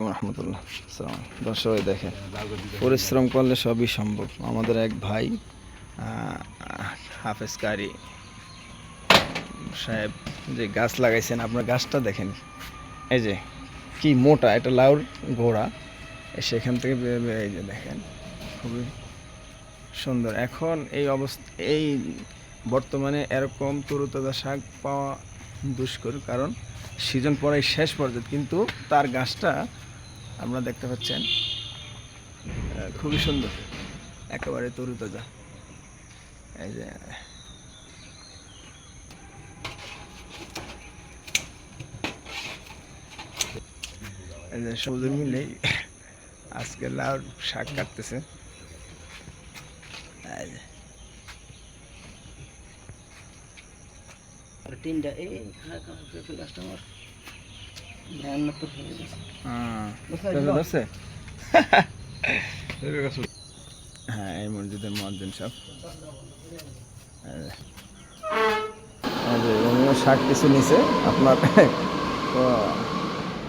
রহমতুল্লাহ। দর্শক দেখেন, পরিশ্রম করলে সবই সম্ভব। আমাদের এক ভাই হাফেজ কারি সাহেব, যে গাছ লাগাইছেন, আপনার গাছটা দেখেন। এই যে, কি মোটা, এটা লাউর গোড়া। সেখান থেকে এই যে দেখেন, খুবই সুন্দর। এখন এই অবস্থা, এই বর্তমানে এরকম তরুতাজা শাক পাওয়া দুষ্কর, কারণ সিজন পরে শেষ পর্যায়ে, কিন্তু তার গাছটা আপনারা দেখতে পাচ্ছেন খুবই সুন্দর, একেবারে তরুতাজা। এই যে এই যে সবুজের মিলেই আজকে লাউ শাক কাটতেছে। তিনটা, এই তো হয়ে হ্যাঁ এই মসজিদের মহাজন সব শাক কিছু নিছে আপনার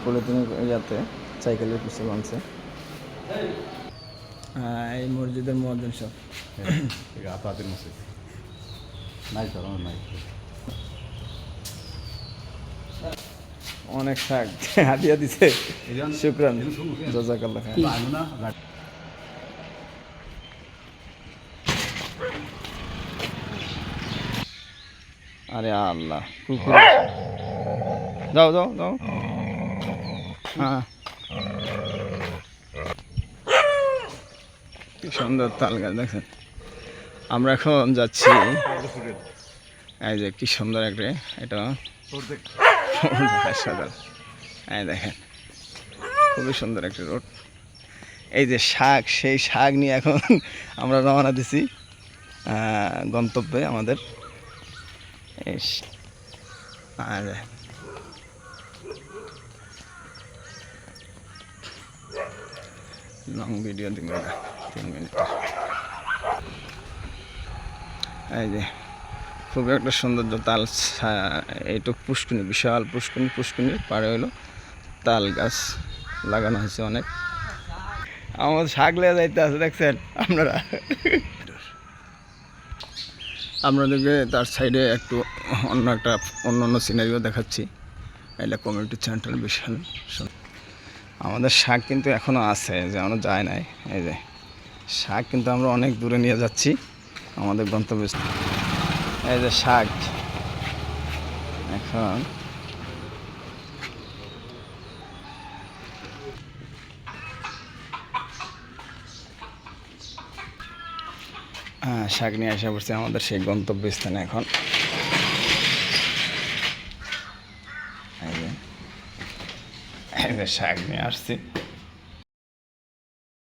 পলিথিনের ইয়াতে সাইকেলের পিছনে বানছে হ্যাঁ এই মসজিদের মহাজন সব আপাতের মধ্যে নাই স্যার আমার নাই অনেক শাক হাতিয়া দিছে। শুক্রান। আরে আল্লাহ কুকুর। যাও যাও যাও। হ্যাঁ। কি সুন্দর তাল গাছ দেখেন আমরা এখন যাচ্ছি। এই যে কি সুন্দর একটা এটা। দেখেন, খুবই সুন্দর একটা রোড। এই যে শাক, সেই শাক নিয়ে এখন আমরা রওনা দিছি গন্তব্যে আমাদের। আর লং ভিডিও দিন তিন মিনিট। এই যে খুবই একটা সৌন্দর্য, তাল এইটুক পুষ্কুনি বিশাল পুষ্কুনি পুষ্কুনির পাড়ে হলো তাল গাছ লাগানো হয়েছে অনেক। আমার শাক লেগে যাইতে আছে, দেখছেন আপনারা? আপনাদেরকে তার সাইডে একটু অন্য একটা, অন্য অন্য সিনারিও দেখাচ্ছি। এটা কমিউনিটি সেন্টার বিশাল। আমাদের শাক কিন্তু এখনও আছে, যে আমরা যায় নাই। এই যে, শাক কিন্তু আমরা অনেক দূরে নিয়ে যাচ্ছি। আমাদের গন্তব্য এই যে শাক। এখন শাক নিয়ে আসা পড়ছে আমাদের সেই গন্তব্যস্থানে এখন। শাক নিয়ে আসছি।